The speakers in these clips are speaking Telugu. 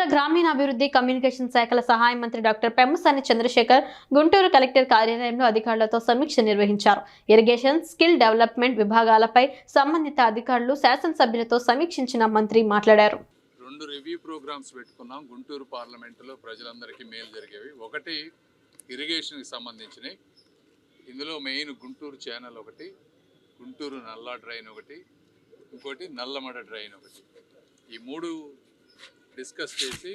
కేంద్ర గ్రామీణాభివృద్ధి కమ్యూనికేషన్ శాఖల సహాయ మంత్రి డాక్టర్ పెమ్మసాని చంద్రశేఖర్ గుంటూరు కలెక్టర్ కార్యాలయంలో అధికారులతో సమీక్ష నిర్వహించారు. ఇరిగేషన్ స్కిల్ డెవలప్మెంట్ విభాగాలపై సంబంధిత అధికారులు శాసనసభ్యులతో సమీక్షించిన మంత్రి మాట్లాడారు. రెండు రివ్యూ ప్రోగ్రామ్స్ పెట్టుకున్నాం. గుంటూరు పార్లమెంటులో ప్రజలందరికీ మేలు జరిగేవి. ఒకటి ఇరిగేషన్కి సంబంధించినవి ఇందులో మెయిన్ గుంటూరు ఛానల్ ఒకటి గుంటూరు నల్లా డ్రైన్ ఒకటి ఇంకోటి నల్లమడ డ్రైన్ ఒకటి. ఈ మూడు డిస్కస్ చేసి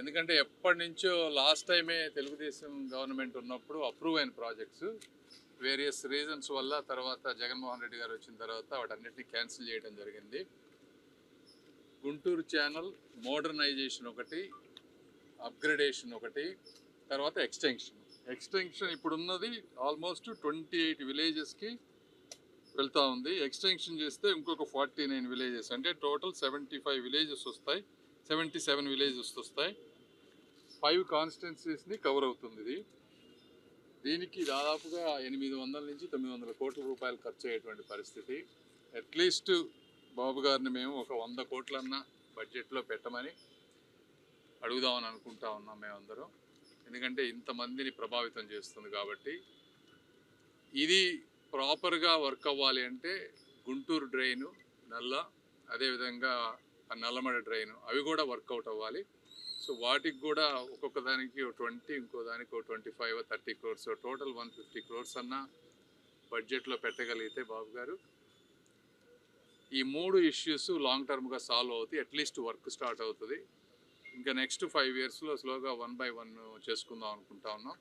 ఎందుకంటే ఎప్పటి నుంచో లాస్ట్ టైమే తెలుగుదేశం గవర్నమెంట్ ఉన్నప్పుడు అప్రూవ్ అయిన ప్రాజెక్ట్స్ వేరియస్ రీజన్స్ వల్ల తర్వాత జగన్మోహన్ రెడ్డి గారు వచ్చిన తర్వాత వాటన్నిటిని క్యాన్సిల్ చేయడం జరిగింది. గుంటూరు ఛానల్ మోడర్నైజేషన్ ఒకటి అప్గ్రేడేషన్ ఒకటి తర్వాత ఎక్స్టెన్షన్. ఎక్స్టెన్షన్ ఇప్పుడు ఉన్నది ఆల్మోస్ట్ ట్వంటీ ఎయిట్ విలేజెస్కి వెళ్తూ ఉంది. ఎక్స్టెన్షన్ చేస్తే ఇంకొక ఫార్టీ నైన్ విలేజెస్ అంటే టోటల్ సెవెంటీ ఫైవ్ విలేజెస్ వస్తాయి. సెవెంటీ సెవెన్ విలేజెస్ వస్తాయి ఫైవ్ కాన్స్టిట్యున్సీస్ని కవర్ అవుతుంది ఇది. దీనికి దాదాపుగా ఎనిమిది వందల నుంచి తొమ్మిది వందల కోట్ల రూపాయలు ఖర్చు అయ్యేటువంటి పరిస్థితి. అట్లీస్ట్ బాబు గారిని మేము ఒక వంద కోట్లన్న బడ్జెట్లో పెట్టమని అడుగుదామని అనుకుంటా ఉన్నాం మేమందరం. ఎందుకంటే ఇంతమందిని ప్రభావితం చేస్తుంది కాబట్టి ఇది ప్రాపర్గా వర్క్ అవ్వాలి అంటే గుంటూరు డ్రైను నల్ల అదేవిధంగా ఆ నల్లమడ డ్రైను అవి కూడా వర్కౌట్ అవ్వాలి. సో వాటికి కూడా ఒక్కొక్క దానికి ట్వంటీ ఇంకో దానికి ఒక twenty five thirty crores total one fifty crores అన్న బడ్జెట్లో పెట్టగలిగితే బాబు గారు ఈ మూడు ఇష్యూస్ లాంగ్ టర్మ్గా సాల్వ్ అవుతాయి అట్లీస్ట్ వర్క్ స్టార్ట్ అవుతుంది. ఇంకా నెక్స్ట్ ఫైవ్ ఇయర్స్లో స్లోగా వన్ బై వన్ చేసుకుందాం అనుకుంటా ఉన్నాం.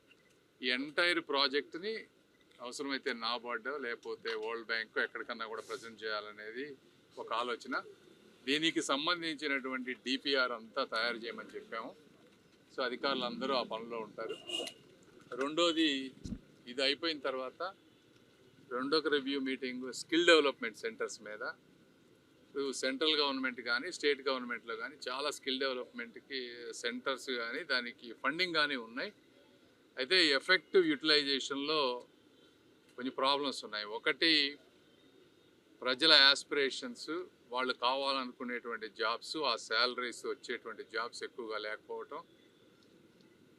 ఈ ఎంటైర్ ప్రాజెక్ట్ని అవసరమైతే నాబార్డ్ లేకపోతే వరల్డ్ బ్యాంకు ఎక్కడికన్నా కూడా ప్రజెంట్ చేయాలనేది ఒక ఆలోచన. దీనికి సంబంధించినటువంటి డిపిఆర్ అంతా తయారు చేయమని చెప్పాము. సో అధికారులు అందరూ ఆ పనిలో ఉంటారు. రెండోది ఇది అయిపోయిన తర్వాత రెండొక review meeting skill development centres మీద. సెంట్రల్ గవర్నమెంట్ కానీ స్టేట్ గవర్నమెంట్లో కానీ చాలా స్కిల్ డెవలప్మెంట్కి సెంటర్స్ కానీ దానికి ఫండింగ్ కానీ ఉన్నాయి. అయితే ఎఫెక్టివ్ యూటిలైజేషన్లో కొన్ని ప్రాబ్లమ్స్ ఉన్నాయి. ఒకటి ప్రజల యాస్పిరేషన్స్ వాళ్ళు కావాలనుకునేటువంటి జాబ్స్ ఆ శాలరీస్ వచ్చేటువంటి జాబ్స్ ఎక్కువగా లేకపోవటం.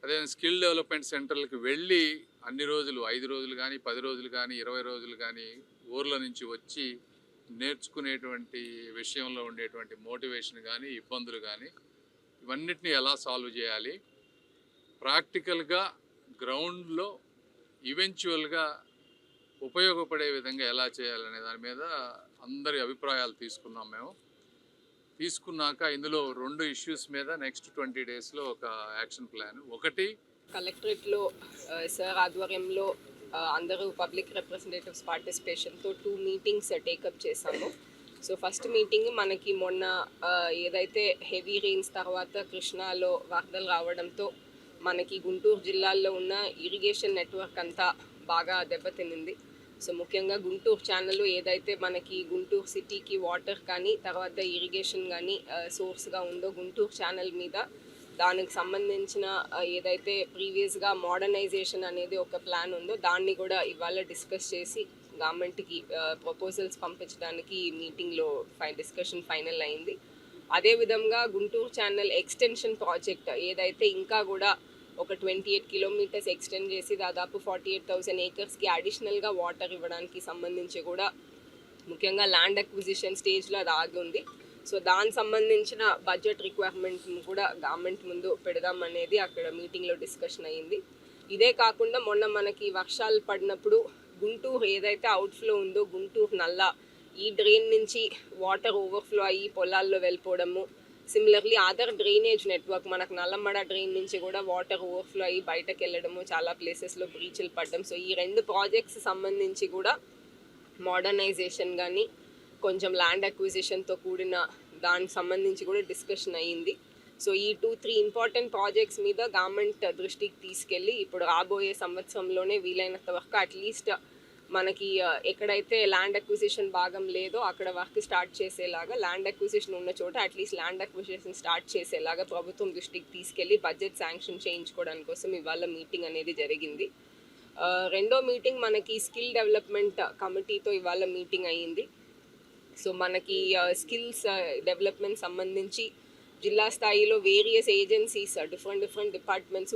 అదే స్కిల్ డెవలప్మెంట్ సెంటర్లకు వెళ్ళి అన్ని రోజులు ఐదు రోజులు కానీ పది రోజులు కానీ ఇరవై రోజులు కానీ ఊర్ల నుంచి వచ్చి నేర్చుకునేటువంటి విషయంలో ఉండేటువంటి మోటివేషన్ కానీ ఇబ్బందులు కానీ ఇవన్నిటిని ఎలా సాల్వ్ చేయాలి? ప్రాక్టికల్గా గ్రౌండ్లో ఈవెన్చువల్గా ఉపయోగపడే విధంగా ఎలా చేయాలనే దాని మీద అందరి అభిప్రాయాలు తీసుకున్నాం మేము. తీసుకున్నాక ఇందులో రెండు ఇష్యూస్ మీద నెక్స్ట్ ట్వంటీ డేస్లో ఒక యాక్షన్ ప్లాన్ ఒకటి కలెక్టరేట్లో సార్ ఆధ్వర్యంలో అందరూ పబ్లిక్ రిప్రజెంటేటివ్స్ పార్టిసిపేషన్తో టూ మీటింగ్స్ టేకప్ చేశాము. సో ఫస్ట్ మీటింగ్ మనకి మొన్న ఏదైతే హెవీ రెయిన్స్ తర్వాత కృష్ణాలో వరదలు రావడంతో మనకి గుంటూరు జిల్లాల్లో ఉన్న ఇరిగేషన్ నెట్వర్క్ అంతా బాగా దెబ్బతినింది. సో ముఖ్యంగా గుంటూరు ఛానల్ ఏదైతే మనకి గుంటూరు సిటీకి వాటర్ కానీ తర్వాత ఇరిగేషన్ కానీ సోర్స్గా ఉందో గుంటూరు ఛానల్ మీద దానికి సంబంధించిన ఏదైతే ప్రీవియస్గా మోడర్నైజేషన్ అనేది ఒక ప్లాన్ ఉందో దాన్ని కూడా ఇవాళ డిస్కస్ చేసి గవర్నమెంట్కి ప్రపోజల్స్ పంపించడానికి మీటింగ్లో ఫై డిస్కషన్ ఫైనల్ అయింది. అదేవిధంగా గుంటూరు ఛానల్ ఎక్స్టెన్షన్ ప్రాజెక్ట్ ఏదైతే ఇంకా కూడా ఒక ట్వంటీ ఎయిట్ కిలోమీటర్స్ ఎక్స్టెండ్ చేసి దాదాపు ఫార్టీ ఎయిట్ థౌసండ్ ఏకర్స్కి అడిషనల్గా వాటర్ ఇవ్వడానికి సంబంధించి కూడా ముఖ్యంగా ల్యాండ్ అక్విజిషన్ స్టేజ్లో అది ఆగి ఉంది. సో దానికి సంబంధించిన బడ్జెట్ రిక్వైర్మెంట్ కూడా గవర్నమెంట్ ముందు పెడదామనేది అక్కడ మీటింగ్లో డిస్కషన్ అయ్యింది ఇదే కాకుండా మొన్న మనకి వర్షాలు పడినప్పుడు గుంటూరు ఏదైతే అవుట్ఫ్లో ఉందో గుంటూరు నల్ల ఈ డ్రైన్ నుంచి వాటర్ ఓవర్ఫ్లో అయ్యి పొలాల్లో వెళ్ళిపోవడము సిమిలర్లీ అదర్ డ్రైనేజ్ నెట్వర్క్ మనకు నల్లమడ డ్రైన్ నుంచి కూడా వాటర్ ఓవర్ఫ్లో అయ్యి బయటకు వెళ్ళడము చాలా ప్లేసెస్లో బ్రీచ్లు పడడం. సో ఈ రెండు ప్రాజెక్ట్స్ సంబంధించి కూడా మోడర్నైజేషన్ కానీ కొంచెం ల్యాండ్ అక్విజిషన్తో కూడిన దానికి సంబంధించి కూడా డిస్కషన్ అయ్యింది. సో ఈ టూ త్రీ ఇంపార్టెంట్ ప్రాజెక్ట్స్ మీద గవర్నమెంట్ దృష్టికి తీసుకెళ్ళి ఇప్పుడు రాబోయే సంవత్సరంలోనే వీలైనంత వరకు అట్లీస్ట్ మనకి ఎక్కడైతే ల్యాండ్ అక్విజిషన్ భాగం లేదో అక్కడ వర్క్ స్టార్ట్ చేసేలాగా ల్యాండ్ అక్విజిషన్ ఉన్న చోట అట్లీస్ట్ ల్యాండ్ అక్విజిషన్ స్టార్ట్ చేసేలాగా ప్రభుత్వం దృష్టికి తీసుకెళ్ళి బడ్జెట్ శాంక్షన్ చేయించుకోవడానికి కోసం ఇవాళ మీటింగ్ అనేది జరిగింది. రెండో మీటింగ్ మనకి స్కిల్ డెవలప్మెంట్ కమిటీతో ఇవాళ మీటింగ్ అయ్యింది. సో మనకి స్కిల్స్ డెవలప్మెంట్ సంబంధించి జిల్లా స్థాయిలో various agencies different different departments